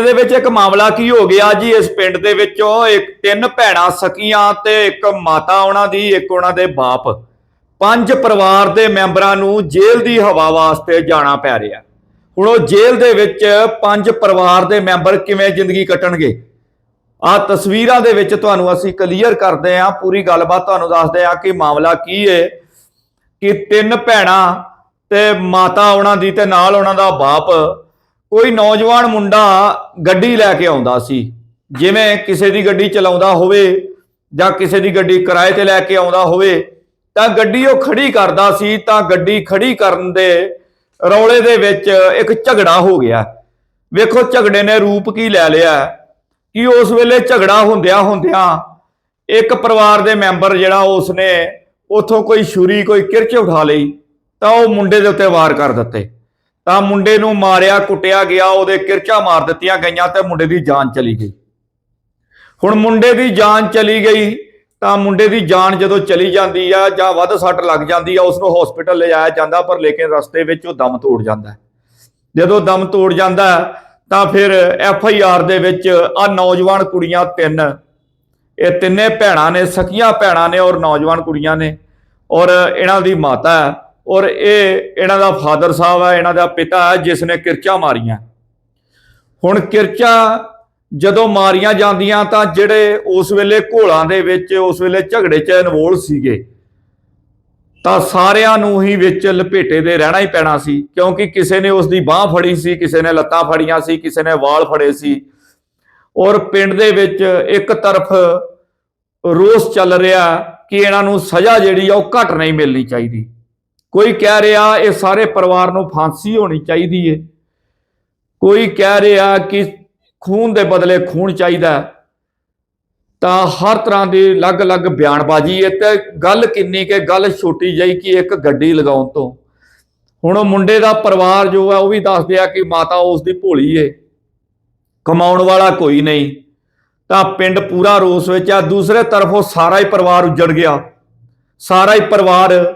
ਦੇ ਵਿੱਚ ਇੱਕ ਮਾਮਲਾ ਕੀ ਹੋ ਗਿਆ ਜੀ? ਇਸ ਪਿੰਡ ਦੇ ਵਿੱਚੋਂ ਇੱਕ ਤਿੰਨ ਭੈਣਾਂ ਸਕੀਆਂ ਤੇ ਇੱਕ ਮਾਤਾ ਉਹਨਾਂ ਦੀ, ਇੱਕ ਉਹਨਾਂ ਦੇ ਬਾਪ। ਪੰਜ ਪਰਿਵਾਰ ਦੇ ਮੈਂਬਰਾਂ ਨੂੰ ਜੇਲ੍ਹ ਦੀ ਹਵਾ ਵਾਸਤੇ ਜਾਣਾ ਪੈ ਰਿਹਾ। ਹੁਣ ਉਹ ਜੇਲ੍ਹ ਦੇ ਵਿੱਚ ਪੰਜ ਪਰਿਵਾਰ ਦੇ ਮੈਂਬਰ ਕਿਵੇਂ ਜ਼ਿੰਦਗੀ ਕੱਟਣਗੇ? ਆ ਤਸਵੀਰਾਂ ਦੇ ਵਿੱਚ ਤੁਹਾਨੂੰ ਅਸੀਂ ਕਲੀਅਰ ਕਰਦੇ ਹਾਂ, ਪੂਰੀ ਗੱਲਬਾਤ ਤੁਹਾਨੂੰ ਦੱਸਦੇ ਹਾਂ ਕਿ ਮਾਮਲਾ ਕੀ ਹੈ ਕਿ ਤਿੰਨ ਭੈਣਾਂ ਤੇ ਮਾਤਾ ਉਹਨਾਂ ਦੀ ਤੇ ਨਾਲ ਉਹਨਾਂ ਦਾ ਬਾਪ ਕੋਈ ਨੌਜਵਾਨ ਮੁੰਡਾ ਗੱਡੀ ਲੈ ਕੇ ਆਉਂਦਾ ਸੀ, ਜਿਵੇਂ ਕਿਸੇ ਦੀ ਗੱਡੀ ਚਲਾਉਂਦਾ ਹੋਵੇ ਜਾਂ ਕਿਸੇ ਦੀ ਗੱਡੀ ਕਿਰਾਏ ਤੇ ਲੈ ਕੇ ਆਉਂਦਾ ਹੋਵੇ, ਤਾਂ ਗੱਡੀ ਉਹ ਖੜੀ ਕਰਦਾ ਸੀ, ਤਾਂ ਗੱਡੀ ਖੜੀ ਕਰਨ ਦੇ ਰੌਲੇ ਦੇ ਵਿੱਚ ਇੱਕ ਝਗੜਾ ਹੋ ਗਿਆ। ਵੇਖੋ ਝਗੜੇ ਨੇ ਰੂਪ ਕੀ ਲੈ ਲਿਆ, ਕਿ ਉਸ ਵੇਲੇ ਝਗੜਾ ਹੁੰਦਿਆਂ ਹੁੰਦਿਆਂ ਇੱਕ ਪਰਿਵਾਰ ਦੇ ਮੈਂਬਰ ਜਿਹੜਾ ਉਸਨੇ ਉਥੋਂ ਕੋਈ ਛੁਰੀ, ਕੋਈ ਕਿਰਚ ਉਠਾ ਲਈ, ਤਾਂ ਉਹ ਮੁੰਡੇ ਦੇ ਉੱਤੇ ਵਾਰ ਕਰ ਦਿੱਤੇ। ਤਾਂ ਮੁੰਡੇ ਨੂੰ ਮਾਰਿਆ, ਕੁੱਟਿਆ ਗਿਆ, ਉਹਦੇ ਕਿਰਚਾਂ ਮਾਰ ਦਿੱਤੀਆਂ ਗਈਆਂ ਤੇ ਮੁੰਡੇ ਦੀ ਜਾਨ ਚਲੀ ਗਈ। ਹੁਣ ਮੁੰਡੇ ਦੀ ਜਾਨ ਚਲੀ ਗਈ ਤਾਂ ਮੁੰਡੇ ਦੀ ਜਾਨ ਜਦੋਂ ਚਲੀ ਜਾਂਦੀ ਆ ਜਾਂ ਵੱਧ ਸੱਟ ਲੱਗ ਜਾਂਦੀ ਆ ਉਸ ਨੂੰ ਹਸਪੀਟਲ ਲਿਜਾਇਆ ਜਾਂਦਾ, ਪਰ ਲੇਕਿਨ ਰਸਤੇ ਵਿੱਚ ਉਹ ਦਮ ਤੋੜ ਜਾਂਦਾ ਜਦੋਂ ਦਮ ਤੋੜ ਜਾਂਦਾ ਤਾਂ ਫਿਰ ਐਫ ਆਈ ਆਰ ਦੇ ਵਿੱਚ ਆ ਨੌਜਵਾਨ ਕੁੜੀਆਂ ਤਿੰਨ, ਇਹ ਤਿੰਨੇ ਭੈਣਾਂ ਨੇ, ਸਕੀਆਂ ਭੈਣਾਂ ਨੇ ਔਰ ਨੌਜਵਾਨ ਕੁੜੀਆਂ ਨੇ ਔਰ ਇਹਨਾਂ ਦੀ ਮਾਤਾ ਹੈ। ਔਰ ਇਹ ਇਹਨਾਂ ਦਾ ਫਾਦਰ ਸਾਹਿਬ ਹੈ ਇਹਨਾਂ ਦਾ ਪਿਤਾ ਹੈ ਜਿਸ ਨੇ ਕਿਰਚਾਂ ਮਾਰੀਆਂ। ਹੁਣ ਕਿਰਚਾ ਜਦੋਂ ਮਾਰੀਆਂ ਜਾਂਦੀਆਂ ਤਾਂ ਜਿਹੜੇ ਉਸ ਵੇਲੇ ਘੋਲਾਂ ਦੇ ਵਿੱਚ, ਉਸ ਵੇਲੇ ਝਗੜੇ 'ਚ ਇਨਵੋਲ ਸੀਗੇ, ਤਾਂ ਸਾਰਿਆਂ ਨੂੰ ਹੀ ਵਿੱਚ ਲਪੇਟੇ ਦੇ ਰਹਿਣਾ ਹੀ ਪੈਣਾ ਸੀ, ਕਿਉਂਕਿ ਕਿਸੇ ਨੇ ਉਸ ਦੀ ਬਾਹ ਫੜੀ ਸੀ, ਕਿਸੇ ਨੇ ਲੱਤਾਂ ਫੜੀਆਂ ਸੀ, ਕਿਸੇ ਨੇ ਵਾਲ ਫੜੇ ਸੀ। ਔਰ ਪਿੰਡ ਦੇ ਵਿੱਚ ਇੱਕ ਤਰਫ ਰੋਸ ਚੱਲ ਰਿਹਾ ਕਿ ਇਹਨਾਂ ਨੂੰ ਸਜ਼ਾ ਜਿਹੜੀ ਆ ਉਹ ਘੱਟ ਨਹੀਂ ਮਿਲਣੀ ਚਾਹੀਦੀ। ਕੋਈ ਕਹਿ ਰਿਹਾ ਇਹ ਸਾਰੇ ਪਰਿਵਾਰ ਨੂੰ ਫਾਂਸੀ ਹੋਣੀ ਚਾਹੀਦੀ ਏ। ਕੋਈ ਕਹਿ ਰਿਹਾ ਕਿ ਖੂਨ ਦੇ ਬਦਲੇ ਖੂਨ ਚਾਹੀਦਾ ਤਾਂ ਹਰ ਤਰ੍ਹਾਂ ਦੀ ਅਲੱਗ-ਅਲੱਗ ਬਿਆਨਬਾਜ਼ੀ ਹੈ ਤੇ ਗੱਲ ਕਿੰਨੀ ਕਿ ਗੱਲ ਛੋਟੀ ਜਿਹੀ ਕਿ ਇੱਕ ਗੱਡੀ ਲਗਾਉਣ ਤੋਂ। ਹੁਣ ਉਹ ਮੁੰਡੇ ਦਾ ਪਰਿਵਾਰ ਜੋ ਹੈ ਉਹ ਵੀ ਦੱਸਦੇ ਆ ਕਿ ਮਾਤਾ ਉਸ ਦੀ ਭੋਲੀ ਏ। ਕਮਾਉਣ ਵਾਲਾ ਕੋਈ ਨਹੀਂ। ਤਾਂ ਪਿੰਡ ਪੂਰਾ ਰੋਸ ਵਿੱਚ ਆ, ਦੂਸਰੇ ਤਰਫ ਉਹ ਸਾਰਾ ਹੀ ਪਰਿਵਾਰ ਉੱਜੜ ਗਿਆ। ਸਾਰਾ ਹੀ ਪਰਿਵਾਰ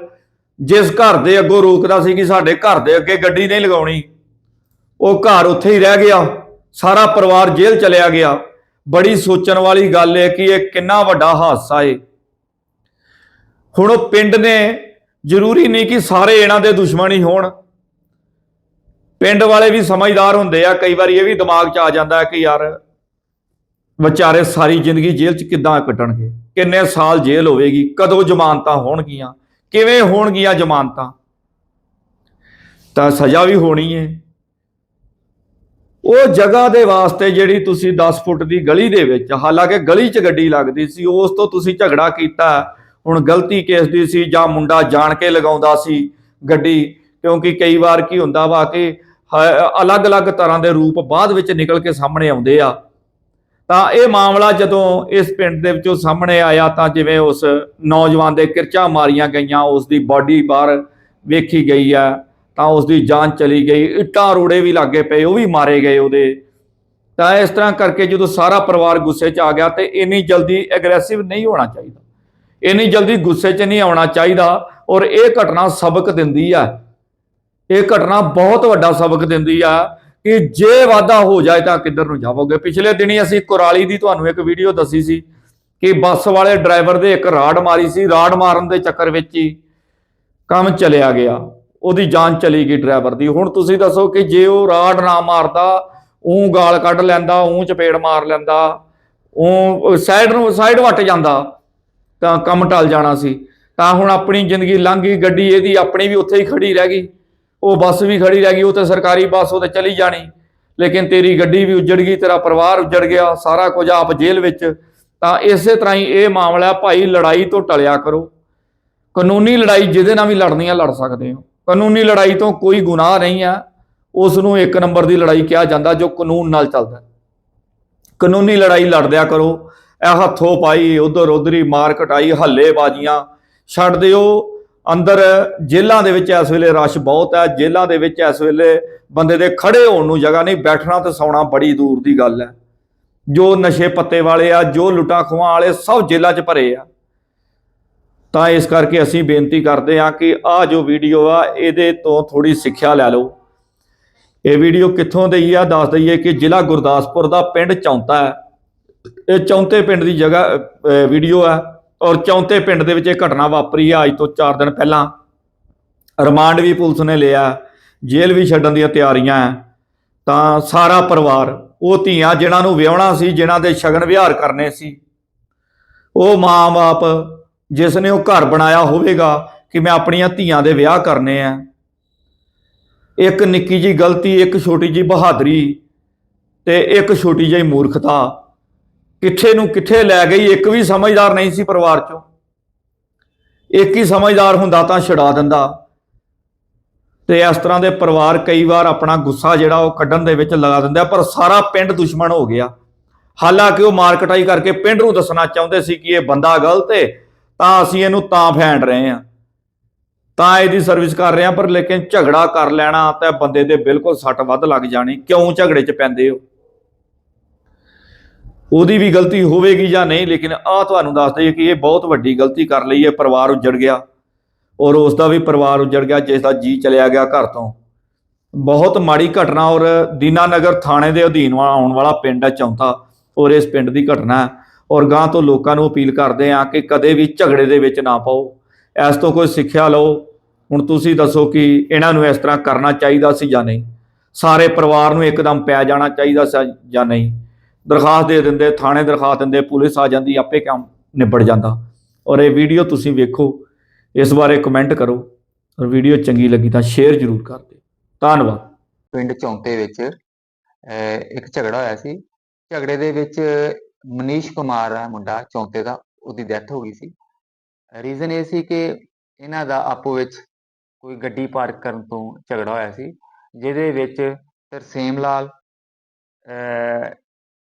ਜਿਸ ਘਰ ਦੇ ਅੱਗੋਂ ਰੋਕਦਾ ਸੀ ਕਿ ਸਾਡੇ ਘਰ ਦੇ ਅੱਗੇ ਗੱਡੀ ਨਹੀਂ ਲਗਾਉਣੀ, ਉਹ ਘਰ ਉੱਥੇ ਹੀ ਰਹਿ ਗਿਆ, ਸਾਰਾ ਪਰਿਵਾਰ ਜੇਲ੍ਹ ਚਲਿਆ ਗਿਆ। ਬੜੀ ਸੋਚਣ ਵਾਲੀ ਗੱਲ ਹੈ ਕਿ ਇਹ ਕਿੰਨਾ ਵੱਡਾ ਹਾਦਸਾ ਹੈ ਹੁਣ ਉਹ ਪਿੰਡ ਨੇ ਜ਼ਰੂਰੀ ਨਹੀਂ ਕਿ ਸਾਰੇ ਇਹਨਾਂ ਦੇ ਦੁਸ਼ਮਣ ਹੀ ਹੋਣ। ਪਿੰਡ ਵਾਲੇ ਵੀ ਸਮਝਦਾਰ ਹੁੰਦੇ ਆ, ਕਈ ਵਾਰੀ ਇਹ ਵੀ ਦਿਮਾਗ 'ਚ ਆ ਜਾਂਦਾ ਹੈ ਕਿ ਯਾਰ ਵਿਚਾਰੇ ਸਾਰੀ ਜ਼ਿੰਦਗੀ ਜੇਲ੍ਹ 'ਚ ਕਿੱਦਾਂ ਕੱਟਣਗੇ? ਕਿੰਨੇ ਸਾਲ ਜੇਲ੍ਹ ਹੋਵੇਗੀ? ਕਦੋਂ ਜ਼ਮਾਨਤਾਂ ਹੋਣਗੀਆਂ? ਕਿਵੇਂ ਹੋਣਗੀਆਂ ਜ਼ਮਾਨਤਾਂ? ਤਾਂ ਸਜ਼ਾ ਵੀ ਹੋਣੀ ਹੈ ਉਹ ਜਗ੍ਹਾ ਦੇ ਵਾਸਤੇ ਜਿਹੜੀ ਤੁਸੀਂ 10 ਫੁੱਟ ਦੀ ਗਲੀ ਦੇ ਵਿੱਚ, ਹਾਲਾਂਕਿ ਗਲੀ 'ਚ ਗੱਡੀ ਲੱਗਦੀ ਸੀ, ਉਸ ਤੋਂ ਤੁਸੀਂ ਝਗੜਾ ਕੀਤਾ। ਹੁਣ ਗਲਤੀ ਕਿਸ ਦੀ ਸੀ ਜਾਂ ਮੁੰਡਾ ਜਾਣ ਕੇ ਲਗਾਉਂਦਾ ਸੀ ਗੱਡੀ, ਕਿਉਂਕਿ ਕਈ ਵਾਰ ਕੀ ਹੁੰਦਾ ਵਾ ਕਿ ਅਲੱਗ-ਅਲੱਗ ਤਰ੍ਹਾਂ ਦੇ ਰੂਪ ਬਾਅਦ ਵਿੱਚ ਨਿਕਲ ਕੇ ਸਾਹਮਣੇ ਆਉਂਦੇ ਆ। ਤਾਂ ਇਹ ਮਾਮਲਾ ਜਦੋਂ ਇਸ ਪਿੰਡ ਦੇ ਵਿੱਚੋਂ ਸਾਹਮਣੇ ਆਇਆ ਤਾਂ ਜਿਵੇਂ ਉਸ ਨੌਜਵਾਨ ਦੇ ਕਿਰਚਾਂ ਮਾਰੀਆਂ ਗਈਆਂ, ਉਸ ਦੀ ਬਾਡੀ ਬਾਹਰ ਵੇਖੀ ਗਈ ਆ, ਤਾਂ ਉਸ ਦੀ ਜਾਨ ਚਲੀ ਗਈ, ਇੱਟਾਂ ਰੋੜੇ ਵੀ ਲੱਗੇ ਪਏ, ਉਹ ਵੀ ਮਾਰੇ ਗਏ ਉਹਦੇ। ਤਾਂ ਇਸ ਤਰ੍ਹਾਂ ਕਰਕੇ ਜਦੋਂ ਸਾਰਾ ਪਰਿਵਾਰ ਗੁੱਸੇ 'ਚ ਆ ਗਿਆ ਤੇ ਇੰਨੀ ਜਲਦੀ ਐਗਰੈਸਿਵ ਨਹੀਂ ਹੋਣਾ ਚਾਹੀਦਾ। ਇੰਨੀ ਜਲਦੀ ਗੁੱਸੇ 'ਚ ਨਹੀਂ ਆਉਣਾ ਚਾਹੀਦਾ ਔਰ ਇਹ ਘਟਨਾ ਸਬਕ ਦਿੰਦੀ ਆ। ਇਹ ਘਟਨਾ ਬਹੁਤ ਵੱਡਾ ਸਬਕ ਦਿੰਦੀ ਆ ਕਿ ਜੇ ਵਾਧਾ ਹੋ ਜਾਏ ਤਾਂ ਕਿੱਧਰ ਨੂੰ ਜਾਵੋਗੇ? ਪਿਛਲੇ ਦਿਨੀ ਅਸੀਂ ਕੁਰਾਲੀ ਦੀ ਤੁਹਾਨੂੰ ਇੱਕ ਵੀਡੀਓ ਦੱਸੀ ਸੀ ਕਿ ਬੱਸ ਵਾਲੇ ਡਰਾਈਵਰ ਦੇ ਇੱਕ ਰਾੜ ਮਾਰੀ ਸੀ। ਰਾੜ ਮਾਰਨ ਦੇ ਚੱਕਰ ਵਿੱਚ ਹੀ ਕੰਮ ਚਲਿਆ ਗਿਆ। ਉਹਦੀ ਜਾਨ ਚਲੀ ਗਈ ਡਰਾਈਵਰ ਦੀ। ਹੁਣ ਤੁਸੀਂ ਦੱਸੋ ਕਿ ਜੇ ਉਹ ਰਾੜ ਨਾ ਮਾਰਦਾ ਉਹ ਗਾਲ ਕੱਢ ਲੈਂਦਾ ਉਹ ਚਪੇੜ ਮਾਰ ਲੈਂਦਾ ਉਹ ਸਾਈਡ ਨੂੰ ਸਾਈਡ ਵੱਟ ਜਾਂਦਾ, ਤਾਂ ਕੰਮ ਟਲ ਜਾਣਾ ਸੀ। ਤਾਂ ਹੁਣ ਆਪਣੀ ਜ਼ਿੰਦਗੀ ਲੰਘ ਗਈ, ਗੱਡੀ ਇਹਦੀ ਆਪਣੀ ਵੀ ਉੱਥੇ ਹੀ ਖੜੀ ਰਹਿ ਗਈ। ਉਹ ਬੱਸ ਵੀ ਖੜੀ ਰਹਿ ਗਈ, ਉਹ ਤੇ ਸਰਕਾਰੀ ਬੱਸ, ਉਹ ਤੇ ਚਲੀ ਜਾਣੀ। ਲੇਕਿਨ ਤੇਰੀ ਗੱਡੀ ਵੀ ਉੱਜੜ ਗਈ, ਤੇਰਾ ਪਰਿਵਾਰ ਉੱਜੜ ਗਿਆ, ਸਾਰਾ ਕੁਝ ਆਪ ਜੇਲ੍ਹ ਵਿੱਚ। ਤਾਂ ਇਸੇ ਤਰ੍ਹਾਂ ਹੀ ਇਹ ਮਾਮਲਾ ਭਾਈ, ਲੜਾਈ ਤੋਂ ਟਲਿਆ ਕਰੋ। ਕਾਨੂੰਨੀ ਲੜਾਈ ਜਿਹਦੇ ਨਾਲ ਵੀ ਲੜਨੀ ਆ ਲੜ ਸਕਦੇ ਹੋ। ਕਾਨੂੰਨੀ ਲੜਾਈ ਤੋਂ ਕੋਈ ਗੁਨਾਹ ਨਹੀਂ ਆ ਉਸ ਨੂੰ ਇੱਕ ਨੰਬਰ ਦੀ ਲੜਾਈ ਕਿਹਾ ਜਾਂਦਾ, ਜੋ ਕਾਨੂੰਨ ਨਾਲ ਚੱਲਦਾ ਕਾਨੂੰਨੀ ਲੜਾਈ ਲੜਦਿਆ ਕਰੋ। ਇਹ ਹੱਥੋਂ ਪਾਈ ਉਧਰ ਉਧਰੀ ਮਾਰ ਕਟਾਈ ਹੱਲੇ ਬਾਜੀਆਂ ਛੱਡ ਦਿਓ। ਅੰਦਰ ਜੇਲ੍ਹਾਂ ਦੇ ਵਿੱਚ ਇਸ ਵੇਲੇ ਰਸ਼ ਬਹੁਤ ਹੈ, ਜੇਲ੍ਹਾਂ ਦੇ ਵਿੱਚ ਇਸ ਵੇਲੇ ਬੰਦੇ ਦੇ ਖੜੇ ਹੋਣ ਨੂੰ ਜਗ੍ਹਾ ਨਹੀਂ, ਬੈਠਣਾ ਤੇ ਸੌਣਾ ਬੜੀ ਦੂਰ ਦੀ ਗੱਲ ਹੈ। ਜੋ ਨਸ਼ੇ ਪੱਤੇ ਵਾਲੇ ਆ, ਜੋ ਲੁੱਟਾਂ ਖੋਹਾਂ ਵਾਲੇ ਸਭ ਜੇਲ੍ਹਾਂ 'ਚ ਭਰੇ ਆ। ਤਾਂ ਇਸ ਕਰਕੇ ਅਸੀਂ ਬੇਨਤੀ ਕਰਦੇ ਹਾਂ ਕਿ ਆਹ ਜੋ ਵੀਡੀਓ ਆ, ਇਹਦੇ ਤੋਂ ਥੋੜੀ ਸਿੱਖਿਆ ਲੈ ਲਓ। ਇਹ ਵੀਡੀਓ ਕਿੱਥੋਂ ਦੀ ਆ, ਦੱਸ ਦਈਏ ਕਿ ਜ਼ਿਲ੍ਹਾ ਗੁਰਦਾਸਪੁਰ ਦਾ ਪਿੰਡ ਚੌਂਤਾ ਹੈ। ਇਹ ਚੌਂਤੇ ਪਿੰਡ ਦੀ ਜਗ੍ਹਾ ਵੀਡੀਓ ਹੈ। ਔਰ ਚੌਂਤੇ ਪਿੰਡ ਦੇ ਵਿੱਚ ਇਹ ਘਟਨਾ ਵਾਪਰੀ ਆ, ਅੱਜ ਤੋਂ 4 ਦਿਨ ਪਹਿਲਾਂ। ਰਿਮਾਂਡ ਵੀ ਪੁਲਿਸ ਨੇ ਲਿਆ, ਜੇਲ੍ਹ ਵੀ ਛੱਡਣ ਦੀਆਂ ਤਿਆਰੀਆਂ ਹੈ ਤਾਂ ਸਾਰਾ ਪਰਿਵਾਰ, ਉਹ ਧੀਆਂ ਜਿਨ੍ਹਾਂ ਨੂੰ ਵਿਆਹਣਾ ਸੀ, ਜਿਨ੍ਹਾਂ ਦੇ ਸ਼ਗਨ ਵਿਹਾਰ ਕਰਨੇ ਸੀ, ਉਹ ਮਾਂ-ਬਾਪ, ਜਿਸ ਨੇ ਉਹ ਘਰ ਬਣਾਇਆ ਹੋਵੇਗਾ ਕਿ ਮੈਂ ਆਪਣੀਆਂ ਧੀਆਂ ਦੇ ਵਿਆਹ ਕਰਨੇ ਆ ਇੱਕ ਨਿੱਕੀ ਜੀ ਗਲਤੀ, ਇੱਕ ਛੋਟੀ ਜੀ ਬਹਾਦਰੀ ਤੇ ਇੱਕ ਛੋਟੀ ਜਿਹੀ ਮੂਰਖਤਾ। ਕਿੱਥੇ ਨੂੰ ਕਿੱਥੇ ਲੈ ਗਈ, ਇੱਕ ਵੀ ਸਮਝਦਾਰ ਨਹੀਂ ਸੀ ਪਰਿਵਾਰ ਚੋਂ। ਇੱਕ ਹੀ ਸਮਝਦਾਰ ਹੁੰਦਾ ਤਾਂ ਛਡਾ ਦਿੰਦਾ। ਤੇ ਇਸ ਤਰ੍ਹਾਂ ਦੇ ਪਰਿਵਾਰ ਕਈ ਵਾਰ ਆਪਣਾ ਗੁੱਸਾ ਜਿਹੜਾ ਉਹ ਕੱਢਣ ਦੇ ਵਿੱਚ ਲਗਾ ਦਿੰਦਾ ਪਰ ਸਾਰਾ ਪਿੰਡ ਦੁਸ਼ਮਣ ਹੋ ਗਿਆ। ਹਾਲਾਂਕਿ ਉਹ ਮਾਰਕਟਾਈ ਕਰਕੇ ਪਿੰਡ ਨੂੰ ਦੱਸਣਾ ਚਾਹੁੰਦੇ ਸੀ ਕਿ ਇਹ ਬੰਦਾ ਗਲਤ ਹੈ ਤਾਂ ਅਸੀਂ ਇਹਨੂੰ ਤਾਂ ਫੈਂਡ ਰਹੇ ਹਾਂ ਤਾਂ ਇਹਦੀ ਸਰਵਿਸ ਕਰ ਰਹੇ ਹਾਂ ਪਰ ਲੇਕਿਨ ਝਗੜਾ ਕਰ ਲੈਣਾ ਤਾਂ ਬੰਦੇ ਦੇ ਬਿਲਕੁਲ ਸੱਟ ਵੱਧ ਲੱਗ ਜਾਣੀ। ਕਿਉਂ ਝਗੜੇ 'ਚ ਪੈਂਦੇ ਹੋ? ਉਹਦੀ ਵੀ ਗਲਤੀ ਹੋਵੇਗੀ ਜਾਂ ਨਹੀਂ, ਲੇਕਿਨ ਆ ਤੁਹਾਨੂੰ ਦੱਸ ਦਈਏ ਕਿ ਇਹ ਬਹੁਤ ਵੱਡੀ ਗਲਤੀ ਕਰ ਲਈ ਹੈ, ਪਰਿਵਾਰ ਉੱਜੜ ਗਿਆ। ਔਰ ਉਸ ਦਾ ਵੀ ਪਰਿਵਾਰ ਉੱਜੜ ਗਿਆ, ਜਿਸ ਦਾ ਜੀ ਚਲਿਆ ਗਿਆ ਘਰ ਤੋਂ। ਬਹੁਤ ਮਾੜੀ ਘਟਨਾ ਔਰ ਦੀਨਾਨਗਰ ਥਾਣੇ ਦੇ ਅਧੀਨ ਵਾ- ਆਉਣ ਵਾਲਾ ਪਿੰਡ ਹੈ ਚੌਂਤਾ ਔਰ ਇਸ ਪਿੰਡ ਦੀ ਘਟਨਾ ਹੈ। ਔਰ ਗਾਂ ਤੋਂ ਲੋਕਾਂ ਨੂੰ ਅਪੀਲ ਕਰਦੇ ਆ ਕਿ ਕਦੇ ਵੀ ਝਗੜੇ ਦੇ ਵਿੱਚ ਨਾ ਪਾਓ। ਇਸ ਤੋਂ ਕੋਈ ਸਿੱਖਿਆ ਲਓ। ਹੁਣ ਤੁਸੀਂ ਦੱਸੋ ਕਿ ਇਹਨਾਂ ਨੂੰ ਇਸ ਤਰ੍ਹਾਂ ਕਰਨਾ ਚਾਹੀਦਾ ਸੀ ਜਾਂ ਨਹੀਂ? ਸਾਰੇ ਪਰਿਵਾਰ ਨੂੰ ਇੱਕਦਮ ਪੈ ਜਾਣਾ ਚਾਹੀਦਾ ਸੀ ਜਾਂ ਨਹੀਂ? ਦਰਖਾਸਤ ਦੇ ਦਿੰਦੇ, ਥਾਣੇ ਦਰਖਾਸਤ ਦਿੰਦੇ, ਪੁਲਿਸ ਆ ਜਾਂਦੀ, ਆਪੇ ਕੰਮ ਨਿਬੜ ਜਾਂਦਾ। ਔਰ ਇਹ ਵੀਡੀਓ ਤੁਸੀਂ ਵੇਖੋ, ਇਸ ਬਾਰੇ ਕਮੈਂਟ ਕਰੋ ਔਰ ਵੀਡੀਓ ਚੰਗੀ ਲੱਗੀ ਤਾਂ ਸ਼ੇਅਰ ਜ਼ਰੂਰ ਕਰ ਦਿਓ। ਧੰਨਵਾਦ। ਪਿੰਡ ਚੌਂਤੇ ਵਿੱਚ ਇੱਕ ਝਗੜਾ ਹੋਇਆ ਸੀ। ਝਗੜੇ ਦੇ ਵਿੱਚ ਮਨੀਸ਼ ਕੁਮਾਰ ਆ ਮੁੰਡਾ, ਚੌਂਤੇ ਦਾ, ਉਹਦੀ ਡੈਥ ਹੋ ਗਈ ਸੀ। ਰੀਜ਼ਨ ਇਹ ਸੀ ਕਿ ਇਹਨਾਂ ਦਾ ਆਪੋ ਵਿੱਚ ਕੋਈ ਗੱਡੀ ਪਾਰਕ ਕਰਨ ਤੋਂ ਝਗੜਾ ਹੋਇਆ ਸੀ, ਜਿਹਦੇ ਵਿੱਚ ਤਰਸੇਮ ਲਾਲ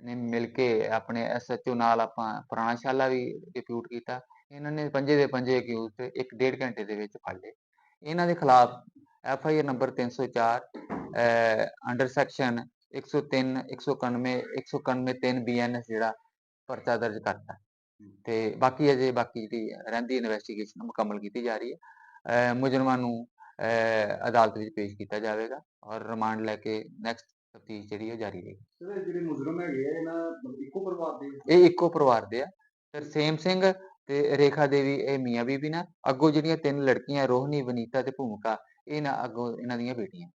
ਨੇ ਮਿਲ ਕੇ ਆਪਣੇ ਐਸਐਚਓ ਨਾਲ ਆਪਾਂ ਪੁਰਾਣਾਸ਼ਾਲਾ ਵੀ ਡਿਪਿਊਟ ਕੀਤਾ। ਇਹਨਾਂ ਨੇ ਪੰਜੇ ਦੇ ਪੰਜੇ ਅਕਿਊਜ਼ ਤੇ ਇੱਕ ਡੇਢ ਘੰਟੇ ਦੇ ਵਿੱਚ ਫੜ ਲਏ। ਇਹਨਾਂ ਦੇ ਖਿਲਾਫ F I R number 304 under section 103 191 191 3 BNS ਜਿਹੜਾ ਪਰਚਾ ਦਰਜ ਕਰਤਾ। ਤੇ ਬਾਕੀ ਅਜੇ ਬਾਕੀ ਜਿਹੜੀ ਰਹਿੰਦੀ ਇਨਵੈਸਟੀਗੇਸ਼ਨ ਮੁਕੰਮਲ ਕੀਤੀ ਜਾ ਰਹੀ ਹੈ। ਅਹ, ਮੁਜਰਮਾਂ ਨੂੰ, ਅਹ, ਅਦਾਲਤ ਵਿੱਚ ਪੇਸ਼ ਕੀਤਾ ਜਾਵੇਗਾ ਔਰ ਰਿਮਾਂਡ ਲੈ ਕੇ ਨੈਕਸਟ ਤਫਤੀਸ਼ ਜਿਹੜੀ ਉਹ ਜਾਰੀ ਸਰ ਜਿਹੜੇ ਮੁਜਰਮ ਹੈਗੇ ਆ ਇਹਨਾਂ ਮਤਲਬ ਇੱਕੋ ਪਰਿਵਾਰ ਦੇ ਇਹ ਇੱਕੋ ਪਰਿਵਾਰ ਦੇ ਆ। ਤਰਸੇਮ ਸਿੰਘ ਤੇ ਰੇਖਾ ਦੇਵੀ ਇਹ ਮੀਆਂ ਬੀਬੀ ਨਾਲ ਅੱਗੋਂ ਜਿਹੜੀਆਂ ਤਿੰਨ ਲੜਕੀਆਂ ਰੋਹਿਣੀ ਵਨੀਤਾ ਤੇ ਭੂਮਿਕਾ ਇਹ ਨਾ ਅੱਗੋਂ ਇਹਨਾਂ ਦੀਆਂ ਬੇਟੀਆਂ।